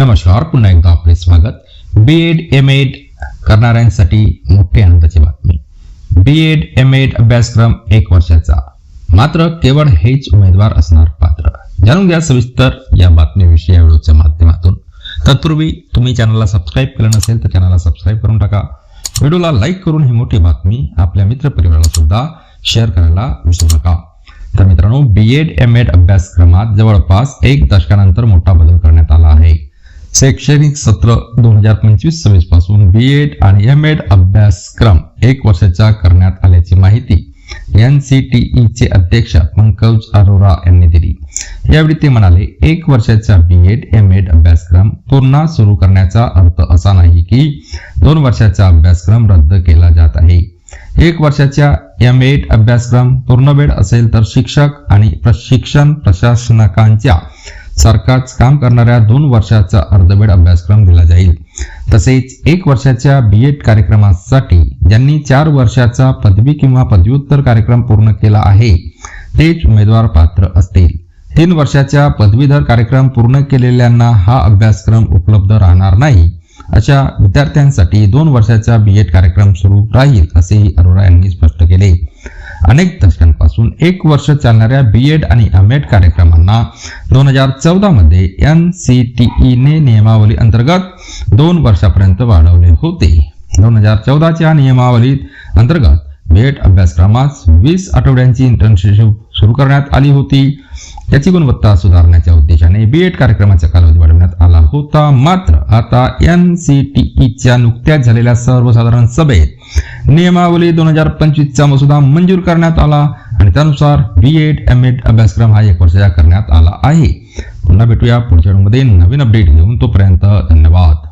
नमस्कार पुन्हा एकदा आपले स्वागत. बी एड एम एड करणाऱ्यांसाठी मोठी आनंदाची बातमी. बी एड एम एड अभ्यासक्रम एक वर्षाचा. मात्र केवळ हेच उमेदवार असणार पात्र. जाणून घ्या सविस्तर या बातमीविषयी या व्हिडिओच्या माध्यमातून. तत्पूर्वी तुम्ही चॅनलला सबस्क्राईब केलं नसेल तर चॅनलला सबस्क्राईब करून टाका. व्हिडिओला लाईक करून ही मोठी बातमी आपल्या मित्रपरिवाराला सुद्धा शेअर करायला विसरू नका. तर मित्रांनो बी एड एम एड अभ्यासक्रमात जवळपास एक दशकानंतर मोठा बदल करण्यात आला. शैक्षणिक सत्र दोन हजार पंचवीस सव्वीसपासून बी एड आणि एम एड अभ्यासक्रम एक वर्षाचा करण्यात आल्याची माहिती एन सी टी ई चे अध्यक्ष पंकज अरोरा यांनी दिली. यावेळी ते म्हणाले एक वर्षाचा बी एड एम एड अभ्यासक्रम पुन्हा सुरू करण्याचा अर्थ असा नाही की दोन वर्षाचा अभ्यासक्रम रद्द केला जात आहे. एक वर्षाच्या एम एड अभ्यासक्रम पूर्णवेळ असेल तर शिक्षक आणि प्रशिक्षण प्रशासनकांच्या सारखाच काम करणाऱ्या दोन वर्षाचा अर्धवेळ अभ्यासक्रम दिला जाईल. तसेच एक वर्षाच्या बी एड कार्यक्रमासाठी ज्यांनी चार वर्षाचा पदवी किंवा पदव्युत्तर कार्यक्रम पूर्ण केला आहे तेच उमेदवार पात्र असतील. तीन वर्षाच्या पदवीधर कार्यक्रम पूर्ण केलेल्यांना हा अभ्यासक्रम उपलब्ध राहणार नाही अशा विद्यार्थ्यांसाठी दोन वर्षाचा बी एड कार्यक्रम सुरू राहील असेही अरोरा यांनी स्पष्ट केले. अनेक दशकांपासून एक वर्ष चालणाऱ्या बी एड आणि एम एड कार्यक्रमांना दोन हजार चौदा मध्ये एन सी टी ईने नियमावली अंतर्गत दोन वर्षापर्यंत वाढवले होते. दोन हजार चौदाच्या नियमावली अंतर्गत बी अभ्यासक्रमास वीस आठवड्यांची इंटर्नशिप सुरू करण्यात आली होती. याची गुणवत्ता सुधारण्याच्या उद्देशाने बी एड कार्यक्रमाचा कालावधी होता मात्र आता एन सी टी ईच्या नुकत्याच झालेल्या सर्वसाधारण सभेत नियमावली दोन हजार पंचवीसचा मसुदा मंजूर करण्यात आला आणि त्यानुसार बी एड एम एड अभ्यासक्रम हा एक वर्षाचा करण्यात आला आहे. पुन्हा भेटूया पुढच्या मध्ये. नवीन अपडेट घेऊन तोपर्यंत धन्यवाद.